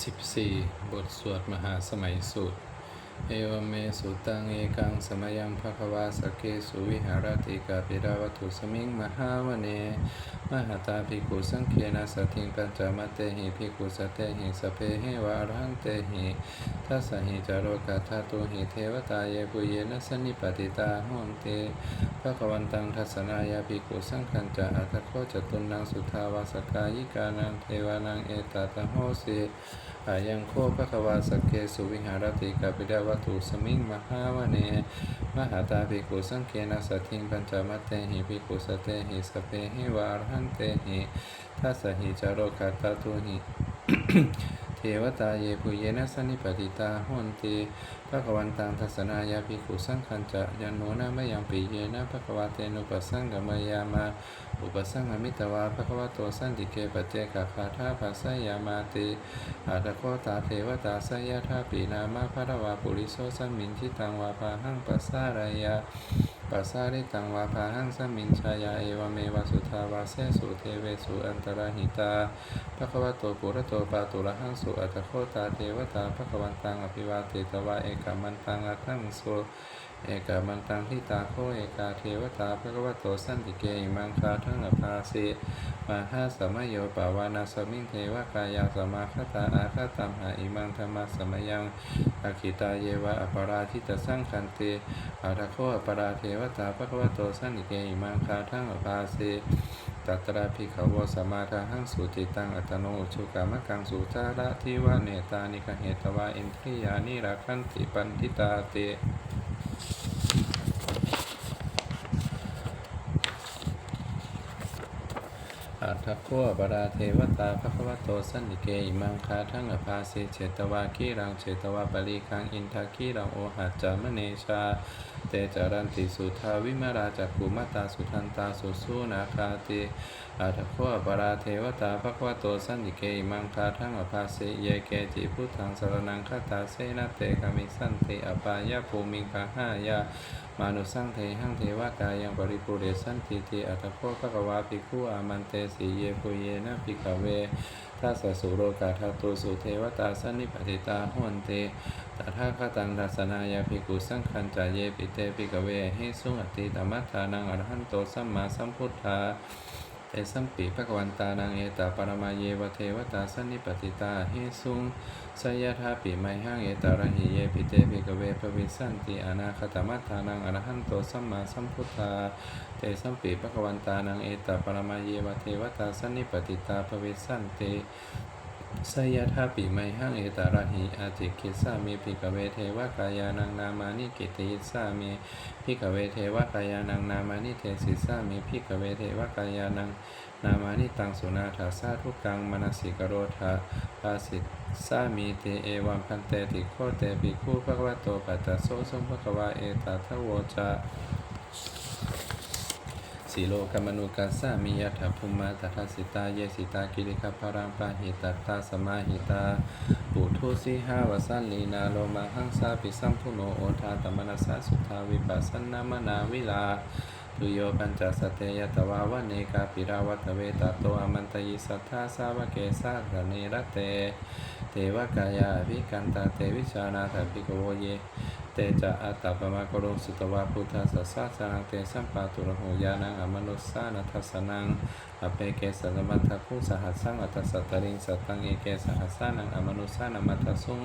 14 บทสวดมหาสมัยสูตร เอวเมสุตังเอกังสมยังภควาสกเกสุวิหารติกาปิดาวัตุสมิงมหาวเนมหาตาภิกขุสังเขนะสติงปัญจมัตเตหิภิกขุสเตหิสพเพหิวาอรหันเตหิทัสสหิจารโรกัตถาตุหิเทวตาเยปุเยนะสนนิปติตาหอนเตภะควันตังทัสสนายาภิกขุสังขันจะอัตโคจตุนังสุทาวาสกายิกานังเทวานังเอตตะโหสิอายังโคภควาสเกสุวิหารติกาปิดาวัตุสมิงมหาวเนมหาตาภิกขุสังเกนะสัทธิงปัญจมัตเตหิภิกขุสเตหิสเปหิวารหันเตหิทัสหิจารโรคัตตาตุหิ เทวตาเยปุเยนะสนนิปติตาหุนติภะคะวันตังทัสนายาภิกขุสังขันจะยันโนนะมะยังปิเยนะภะคะวะเตนุปัสสังกมยามา อุปสังกมิตวาภะคะวะโตสันติเกปเจกะคาถาภาสยามาติอาตะโคตาเทวตาสยทาปีนามาภะระวาปุริโสสัมมินทิตังวาปาหังปัสสารายา ปัสสาริตังวาภาหังสมินชายาเอวเมวสุทาวาเสสุเทเวสุอันตรหิตาภะคะวะโตปุระโตปาตุระหังสุอัตถโคตาเทวตาภะคะวันตังอภิวาเตตวาเอกามันตังอัตถังสุ เอกามันตังทิตาโคเอกาเทวตาภะคะวะโตสั้นติเกอิมังคาทั้งอภาสิมาหาสมโยปาวานาสมิงเทวกายาสมาคตาอาคตัมหาอิมังธรรมสมยังอาคิตาเยวะอปราทิตสังคันเตอาทะโคอปราเทวตาภะคะวะโตสั้นนิเกอิมังคาทั้งอภาเสตัตระภิกขวสมาทาหังสุจิตังอัตโนชุกามะกังสุจาระทิวะเนตานิคเหตวาอินทริยานิราคันติปันทิตาเต อัตถโคปราเทวตาภควโตสันนิเกอิมังคาทั้งอภาสิเจตวาคีรังเจตวาปริคังอินทาคีรังโอหัจจามเนชา เตจารันติสุทาวิมาราจักขุมาตาสุทันตาสุสูนาคาติอัตถโคปราเทวตาภควโตสันนิเกมังคาทังอภาสิเยเกจิพุทธังสรนังคาตาเสนาเตกามิสันติอปายาภูมิงคาหายามานุสังเทหังเทวากายังปริปุเรสันติติอัตโคภควาภิกขุอามันเตสีเยปุเยนะภิกขเวทัสสุโรกาทาตุสุเทวตาสันนิปติตาหวนเต ตถาคตังทัสสนายาภิกขุสังคันจายเยปิเตภิกเวหิสุงอติตมัตถานังอรหันโตสัมมาสัมพุทธาเอสัมปีภควันตานังเอตาปรมาเยวเทวตาสันนิปติตาเฮสุงสยทาปีไมหังเอตาระหิเยปิเตภิกเวภวิสันติอนาคตมัตถานังอรหันโตสัมมาสัมพุทธาเตสัมปีภควันตานังเอตาปรมาเยวเทวตาสันนิปติตาภวิสันติ สยทาปิไมหังเอตารหิอาจิกิสามีภิกเวเทวกายานังนามานิกิติสามีภิกเวเทวกายานังนามานิเทศิสามีภิกเวเทวกายานังนามานิตังสุนาถาสาทุกังมนสิกโรธาภาสิตสามีเตเอวัมพันเตติโคเตปิคูภควะโตปัตตโสสมภควาเอตาทโวจา สีโลกมนุกัสสามิยถาภูมาตถาสิตาเยสิตากิริคาพารังปาหิตตาสมาหิตาปุถุสิหาวสันลีนาโลมาหังสาปิสัมพุโนโอทาตมนัสสะสุทาวิปัสสนามนาวิลาตุโยปัญจสเตยตวาวเนกาปิราวัตเวตโตอมันตยิสัทธาสาวเกสาสเนรเต เทวกายาภิกันตาเตวิชานาถภิกโวเย ตจะอัตตปมะกโรสุตวาพุทธสสสะสนังเตสัมปาตุระโหยานังอมนุสสานัทสนังอเปเกสัตมัทธคุสหัสสังอัตตสัตตริงสัตตังเอเกสหัสสานังอมนุสสานัมัทธสุง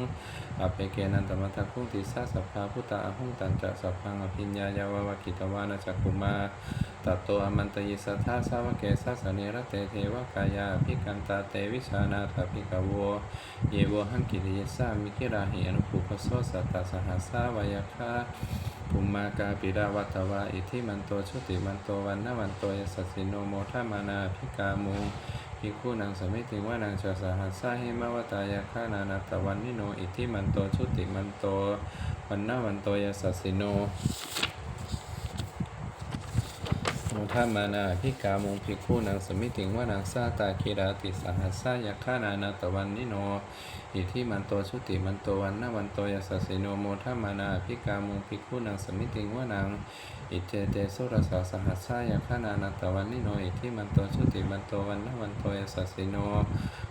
อเปเกนันตมัทธคุติสาสัพพาพุตตาอหุงตันจะสัพพังอภิญญายาววกิตวานะจักขุมาตัตโตอมันตยิสัทธาสาวเกสัสเนระเตเทวกายาภิกันตาเตวิชานาถภิกขโวเยโวหังกิริยสามิกิราหิอนุภูปโสสัตตสหัสสาวายคาภูมากาปิดาวัตวาอิทิมันโตชุติมันโตวันนวันโตยสัสสิโนโมทามานาภิกามูภิกขุนางสมิติว่านางชาสหัสสาหิมาวตายาคานานาตวันนิโนอิทิมันโตชุติมันโตวันนวันโตยสัสสิโนโม ทามานาพิกามุงพิคูนางสมิติงว่านางซาตาคีราติสหัสสายาฆานานาตวันนิโน อิทิมันโตชุติมันโตวันนาวันโตยสัสสิโนโมทามานาพิกามุงพิคูนางสมิติงว่านางอิเจเตสุรสาสหัสสายาฆานานาตวันนิโน อิทิมันโตชุติมันโตวันนาวันโตยสัสสิโน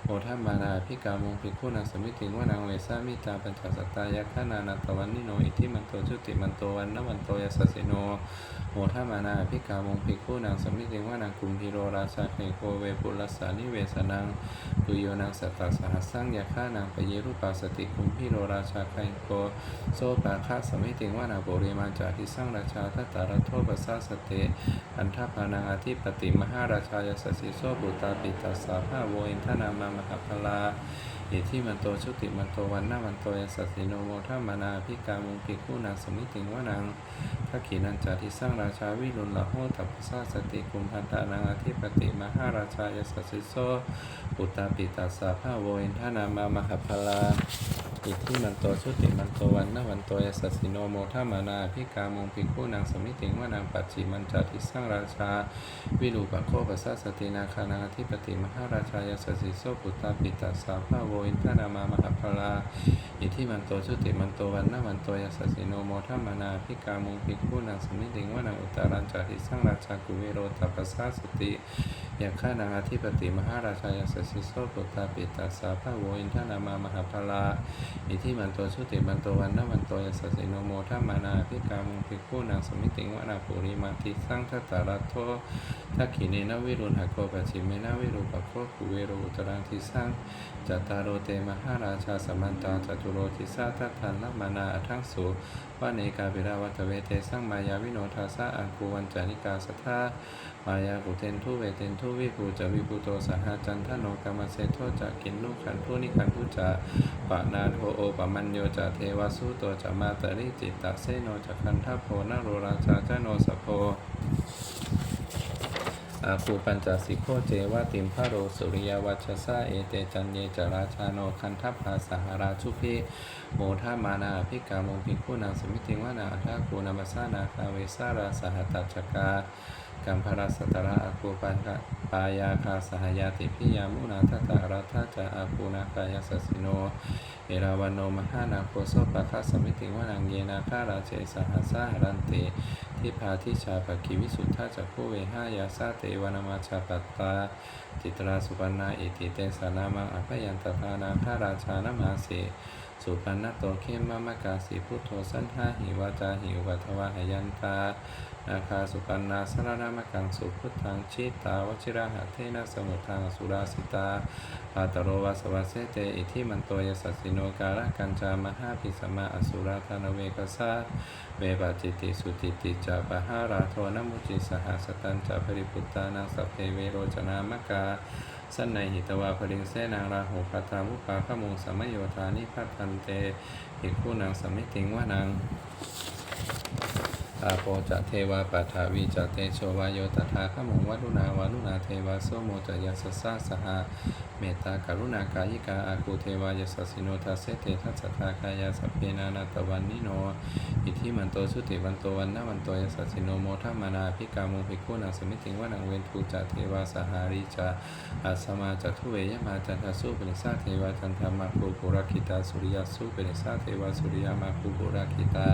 โอทัมมานาพิกามงภิกขุนางสมิติงวานางเวสามิตาปัญจสัตตายาคานานาตวันนิโนอิทิมันโตชุติมันโตวันนวันโตยสสสิโนโอทัมมานาพิกามงภิกขุนางสมิติงวานางกุมพิโรราชาเขโกเวปุลสานิเวสนังปุโยนางสัตตสหัสสังยาคานางปเยรุปาสติกุมพิโรราชาเขโกโซปาคาสมิติงวานางโบริมาจาทิสังราชาทัตตารโทปัสสาสเตอันทพานังอธิปติมหาราชายสสิโสบุตาปิตัสสาภาโวอินทนามามหาพลาอิทิมันโตชุติมันโตวันนามันโตยสัสสิโนโมทัมมานาพิกามุงปิคู่นางสมิติงวานังพระขีนันจาที่สร้างราชาวิรุณละโหตัพพาสติกุมพันตานางอธิปติมหาราชายสสิโสปุตตาปิตาสสาภาโวอินทานามามหาพลา อิทธิมันโตชุติมันโตวันนวันโตยสัสสิโนโมทามานาพิกามงพิคูนางสมิติงว่านางปัจจิมันจาทิสร้างราชา วิรูปโคปัสสะสตินาคานาธิปติมหาราชายสัสสิโสปุตตาปิตัสสาภาโวอินทนามามหาพลาอิทธิมันโตชุติมันโตวันนวันโตยสัสสิโนโมทามานาพิกามงพิคูนางสมิติงว่านางอุตตารัญจาทิสร้างราชากุเวโรตัปปสสะสติ ยาข้านางอธิปติมหาราชายสสิโสปุตตาปิตัสสาภาโวอินทนามามหาพลาอิทิมันโตชุติมันโตวันนวันโตยสสสิโนโมทัมมานาพิกามุงพิคูนางสมิติงวนาปุริมาทิสังทัตตารัตโททักขิเนนวิรุณหโกปัจฉิเมนวิรูปโคกุเวโรอุตรังทิสังจัตตารโรเตมหาราชาสมันตาจตุโรทิสาทัตทันละมานาอัทังสุ วาเนกาเิราวัตเวเตสังมายาวิโนทาสะอังคูวันจานิกาสัทธามายากุเทนทุเวเทนทุวิภูจะวิภูโตสหจันทโนกรรมเสโทจะกินนุขันทุนิขันทุจะปะนาโทโอปะมัญโยจะเทวสุโตจะมาตริจิตตะเสโนจะคันทโพนโรราชาจโนสโพ อาภูปัญจสิโคเจวติมพระโรสุริยวัชสะเอเตจันเยจราชาโนคันทัพภาสหราชุพิโมทามานาภิกามงพิกุนางสมิติวานาอัฏฐาคูนามาสานาคาเวสาราสหัตจจกา กัมภรสตระอาคูปัญกะปายาคาสหายาติพิยามุนาทัตารัตจาอาคูนากายสัสสิโนเอราวันโนมหานาโคโสปะคะสมิติวนังเยนาคาราเจสหัสาหรันเตทิพาทิชาปกิวิสุทธาจักขุเวหายาสาเตวนามาชาปัตตาจิตราสุปันนาอิติเตสนามังอภยันตทานาคาราชานามาเส สุปันนโตเขมมะมะกาสีพุทโธสันทาหิวาจาหิวัทวาหยันตานาคาสุปันนาสรณามกังสุพุทธังชิตาวชิระหะเทนะสมุทังสุราสิตาปาตโรวาสวาเสเตอิทิมันโตยสัสสิโนการะกัญจามหาภิสมาอสุราธานเวกสาเวปาจิติสุติติจาปหาราโทนมุจิสหสตันจาปริพุตตานังสัพเพเวโรจนามกา สันในหิตวาพริงเสนางราหูปัตามุปาขมุงสมโยธานิพัทันเตหิคู่นางสมิติงวานาง อาโปจะเทวาปัฏฐาวีจะเตโชวาโยตถาขมงวัดุนาวาลุนาเทวาโสโมจะยาสสะสหาเมตตากรุณากายิกาอากูเทวายสสสิโนทัสเสเตทัสทากายาสเพนานาตวันนิโน อิทิมันโตสุติวันโตวันนาวันโตยสัสสิโนโมทัมานาภิกามุภิกขุนังสมิติงวานังเวนทูจะเทวาสหาริจาอาสมาจัทุเวยมาจันทสุเปนิสาเทวาจันทามาคูปุราคิตาสุริยสุเปนิสาเทวาสุริยมาคูปุราคิตา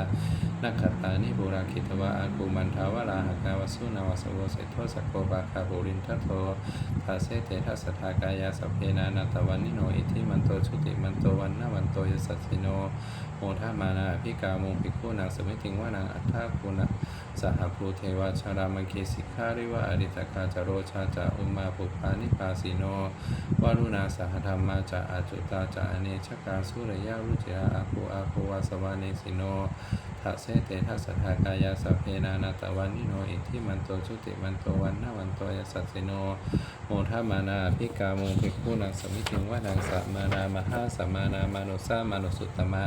นักขตานิบุราคิตวะอากูมันทาวราหกาวสุนาวสโวเสโทสโกบาคาบุรินทโททาเสเตทัสทากายาสเพนานาตวันนิโนอิทิมันโตชุติมันโตวันนาวันโตยสัสิโนโมทามานาพิกามุงภิกขุนางสมิติงวานางอัฏฐาคุณะสหภูเทวาชารามังเคสิการิวะอริตกาจโรชาจาอุมาปุปานิปาสิโนวารุณาสหธรรมาจาอาจุตาจาอเนชกาสุรยารุจยาอาคูอาคูวาสวาเนสิโน ทัสเสเตทัสสทากายาสัพเพนานาตวันนิโนอิทิมันโตชุติมันโตวันนาวันโตยสัสสิโนโมทามานาภิกามุภิกขุนังสมิติงวานังสัมมานา มหาสัมมานามานุสามนุสุตตมา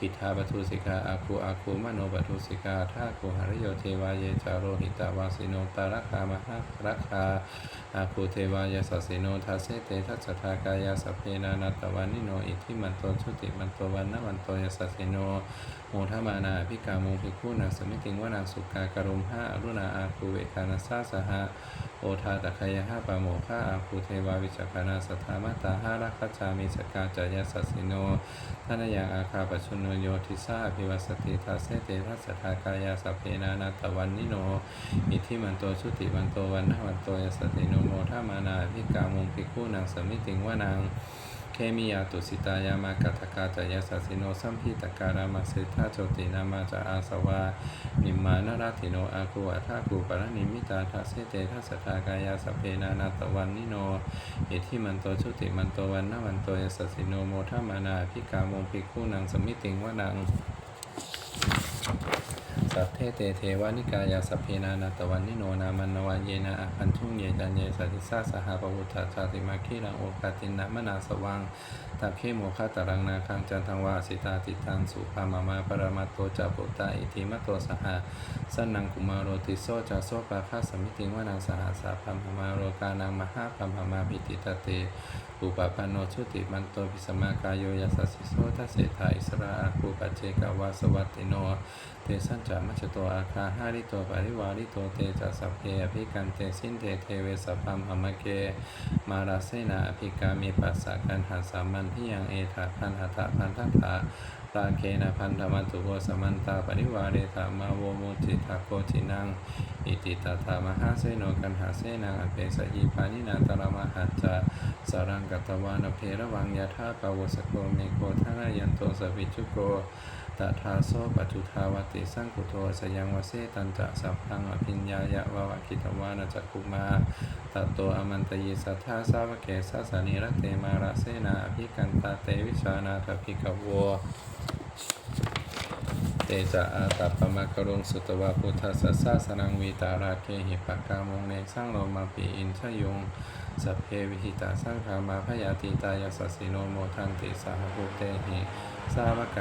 กิทาปทุสิกาอาคูอาคูมโนปทุสิกาท่าคูหริโยเทวาเยจาโรหิตาวาสิโนปารักขามหารักขาอาคูเทวายสัสิโนทัสเสเตทัสสทากายาสเพนานาตวันนิโนอิทิมันโตชุติมันโตวันนาวันโตยสัสสิโนโมทมานาพิกามุภิกขุนังสมิติงวนังสุกากรุมหาอรุณาอาคูเวคานาสาสหะ โอทาตะคยหะปะโมฆะอาภูเทวาวิจักขานาสทธามาตาหารักขจามีสกาจายาสัสสิโนท่านยังอาคาปชุนโยทิสาภิวสติทาเสเตทัสสทากายาสัพเพนานาตวันนิโน อิทิมันโตชุติวันโตวันนวันโตยสติโนโมทามานาภิกามุงภิกขุนางสมิติงวานาง เคมียาตุสิตายามากัตกาจายาสัสิโนสัมพิตการามาเสทาโจตินามาจาอาสวา นิมมานราติโนอากุอัฏากุปรนิมิตาทัสเสเตทัสทากายาสเพนานาตวันนิโนอิทธิมันโตชุติมันโตวันนวันโตยสัสสิโนโมทามานาภิกามงภิกขุนังสมิติงวนัง สัพเพเตเทวานิกายาสัพเพนานาตวันนิโนนามันนวาเยนะอาคันทุงเยจันเยสัติสาสหาปวุตตาชาติมาคีรังโอกาตินะมนาสวังตับเคโมคาตารังนาคังจันทังวาสิตาติตังสุภามามาปรมาโตจาปุตตาอิทิมัตโตสหาสันนังกุมารโรติโซจาโซปาคาสมิติงวานังสหาสาพัมหมาโรกานังมหาพัมหมาปิติตเตปุปปันโนชุติมันโตพิสมากายโยยัสสิโสทัสเสถาอิสราอาคูปัจเจกาวาสวัตติโน เตสัญจามัจโตอาคาหาริโตปริวาริโตเตจัสสพเพอภิกันเตสินเตเทเวสัพพัมหมเก มาราเสนาอภิกามีปัสสะกันหัสสามันพิยังเอถาพันหตะพันทัตถา ตาเคนะพันธมันตุโวสมันตาปริวาเรธามาโวโมจิตาโกจินัง อิติตาธามหาเสโนกันหาเสนังอเปสยิปานินาตรมหัจจาสารังกัตวานเพระวังยาธาปวสโกเมโกทานายันโตสวิจุโก ตถาโซปัจจุทาวติสังคุโทสยังวเสตันจะสัพพังอภิญญายะวาวกิตวานาจักคุมาตัตโตอมันตยิสัทธาสาวกเกสัสสนิรเตมาราเสนาอภิกันตาเตวิชานาทภิกขโวเตจะอาตัปมะกรุงสุตวะพุทธสัสสะสนังวีตาราเคหิปะกามงเนสร้างโลมาปีอินชยุงสัพเพวิหิตาสังขามาพยาติตายาสสสิโนโมทันติสาหุเตหิ สาวก